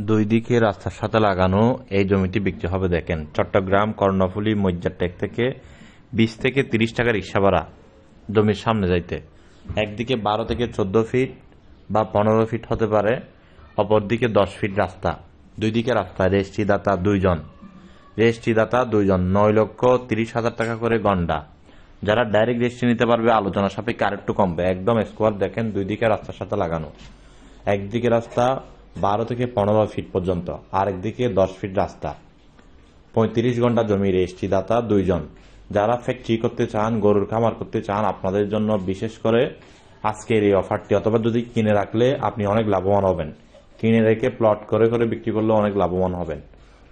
দুই দিকে রাস্তার সাথে লাগানো, এই জমিটি বিক্রি হবে, দেখেন। চট্টগ্রাম, কর্ণফুলী মজ্জারটেক থেকে বিশ থেকে তিরিশ টাকা রিক্সা ভাড়া জমির সামনে যাইতে। একদিকে বারো থেকে চোদ্দ ফিট বা পনেরো ফিট হতে পারে, অপরদিকে দশ ফিট রাস্তা। দুই দিকে রাস্তা, রেজিস্ট্রিদাতা দুইজন। রেজিস্ট্রিদাতা দুইজন, নয় লক্ষ তিরিশ হাজার টাকা করে গন্ডা। যারা ডাইরেক্ট রেজিস্ট্রি নিতে পারবে আলোচনা সাপেক্ষে আরেকটু কমবে। একদম স্কোয়ার, দেখেন দুই দিকে রাস্তার সাথে লাগানো। একদিকে রাস্তা বারো থেকে পনেরো ফিট পর্যন্ত আর একদিকে দশ ফিট রাস্তা। পঁয়ত্রিশ ঘণ্টা জমি রেজিস্ট্রি দাতা দুইজন। যারা ফ্যাক্টরি করতে চান, গরুর খামার করতে চান, আপনাদের জন্য বিশেষ করে আজকের এই অফারটি অথবা যদি কিনে রাখলে আপনি অনেক লাভবান হবেন। কিনে রেখে প্লট করে করে বিক্রি করলে অনেক লাভবান হবেন।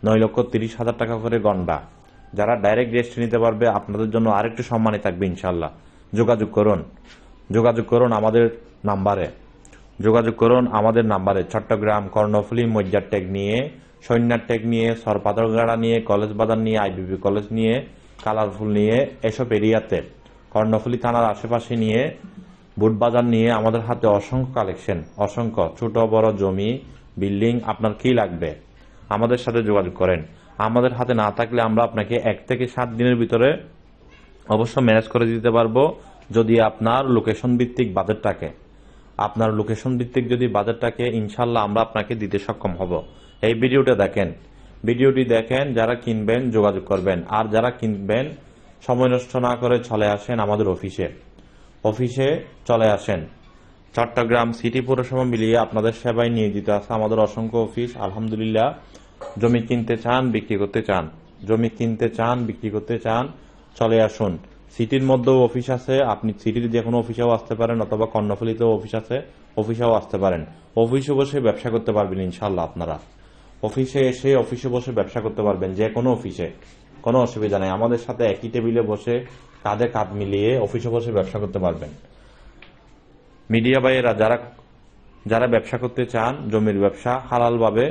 নয় লক্ষ তিরিশ হাজার টাকা করে গন্ডা। যারা ডাইরেক্ট রেজিস্ট্রি নিতে পারবে, আপনাদের জন্য আরেকটু সম্মানই থাকবে ইনশাল্লাহ যোগাযোগ করুন। যোগাযোগ করুন আমাদের নাম্বারে। যোগাযোগ করুন আমাদের নাম্বারে চট্টগ্রাম কর্ণফুলী মজ্জার টেক নিয়ে, সৈন্যার টেক নিয়ে সরপাথরগাড়া নিয়ে কলেজ বাজার নিয়ে আইবিবি কলেজ নিয়ে, কালারফুল নিয়ে, এসব এরিয়াতে। কর্ণফুলী থানার আশেপাশে নিয়ে বুট বাজার নিয়ে আমাদের হাতে অসংখ্য কালেকশন, অসংখ্য ছোট, বড় জমি, বিল্ডিং, আপনার কি লাগবে? আমাদের সাথে যোগাযোগ করেন। আমাদের হাতে না থাকলে আমরা আপনাকে এক থেকে সাত দিনের ভিতরে অবশ্য ম্যানেজ করে দিতে পারব, যদি আপনার লোকেশন ভিত্তিক বাজেট থাকে আপনার লোকেশন ভিত্তিক যদি বাজারটাকে ইনশাল্লাহ আমরা আপনাকে দিতে সক্ষম হব। এই ভিডিওটা দেখেন। ভিডিওটি দেখেন, যারা কিনবেন যোগাযোগ করবেন। আর যারা কিনবেন, সময় নষ্ট না করে চলে আসেন আমাদের অফিসে। অফিসে চলে আসেন। চট্টগ্রাম সিটি পৌরসভা মিলিয়ে আপনাদের সেবায় নিয়োজিত আছে আমাদের অসংখ্য অফিস। আলহামদুলিল্লাহ, জমি কিনতে চান, বিক্রি করতে চান। জমি কিনতে চান, বিক্রি করতে চান, চলে আসুন। সিটির মধ্যেও অফিস আছে, আপনি সিটির যে কোনো অফিসেও আসতে পারেন অথবা কর্ণফুলিতেও অফিস আছে, অফিসেও আসতে পারেন। অফিসে বসে ব্যবসা করতে পারবেন ইনশাল্লাহ আপনারা। অফিসে এসে অফিসে বসে ব্যবসা করতে পারবেন যে কোনো অফিসে। কোনো অসুবিধা নেই, আমাদের সাথে একই টেবিলে বসে কাঁধে কাঁধ মিলিয়ে অফিসে বসে ব্যবসা করতে পারবেন। মিডিয়া ভাইয়েরা, যারা যারা ব্যবসা করতে চান, জমির ব্যবসা হালালভাবে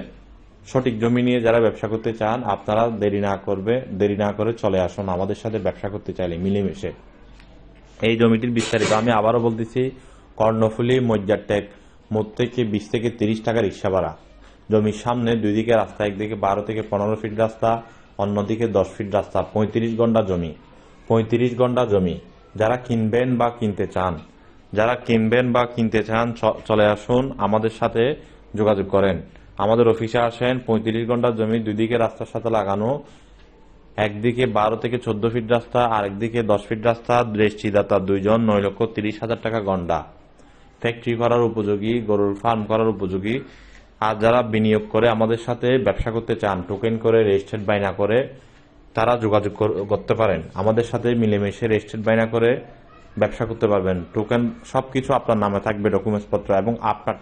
সঠিক জমি নিয়ে যারা ব্যবসা করতে চান, আপনারা দেরি না করবে, দেরি না করে চলে আসুন আমাদের সাথে ব্যবসা করতে চাইলে মিলেমিশে। এই জমিটির বিস্তারিত আমি আবারও বলতেছি, কর্ণফুলি মজ্জারটেক মোট থেকে বিশ থেকে তিরিশ টাকা রিক্সা ভাড়া। জমির সামনে দুই দিকে রাস্তা, একদিকে বারো থেকে পনেরো ফিট রাস্তা, অন্যদিকে দশ ফিট রাস্তা, পঁয়ত্রিশ ঘণ্টা জমি। পঁয়ত্রিশ ঘণ্টা জমি। যারা কিনবেন বা কিনতে চান, যারা কিনবেন বা কিনতে চান চলে আসুন আমাদের সাথে যোগাযোগ করেন। আমাদের অফিসে আসেন, পঁয়ত্রিশ ঘণ্টা জমি দুই দিকে রাস্তার সাথে লাগানো, একদিকে বারো থেকে চোদ্দ ফিট রাস্তা আর একদিকে দশ ফিট রাস্তা দৃষ্টিদাতা দুইজন, নয় লক্ষ তিরিশ হাজার টাকা গন্ডা। ফ্যাক্টরি করার উপযোগী, গরুর ফার্ম করার উপযোগী। আর যারা বিনিয়োগ করে আমাদের সাথে ব্যবসা করতে চান টোকেন করে রেজিস্ট্রেড বাইনা করে, তারা যোগাযোগ করতে পারেন। আমাদের সাথে মিলেমিশে রেজিস্ট্রেড বাইনা করে ব্যবসা করতে পারবেন। টোকেন সবকিছু আপনার নামে থাকবে ডকুমেন্টস পত্র এবং আপনার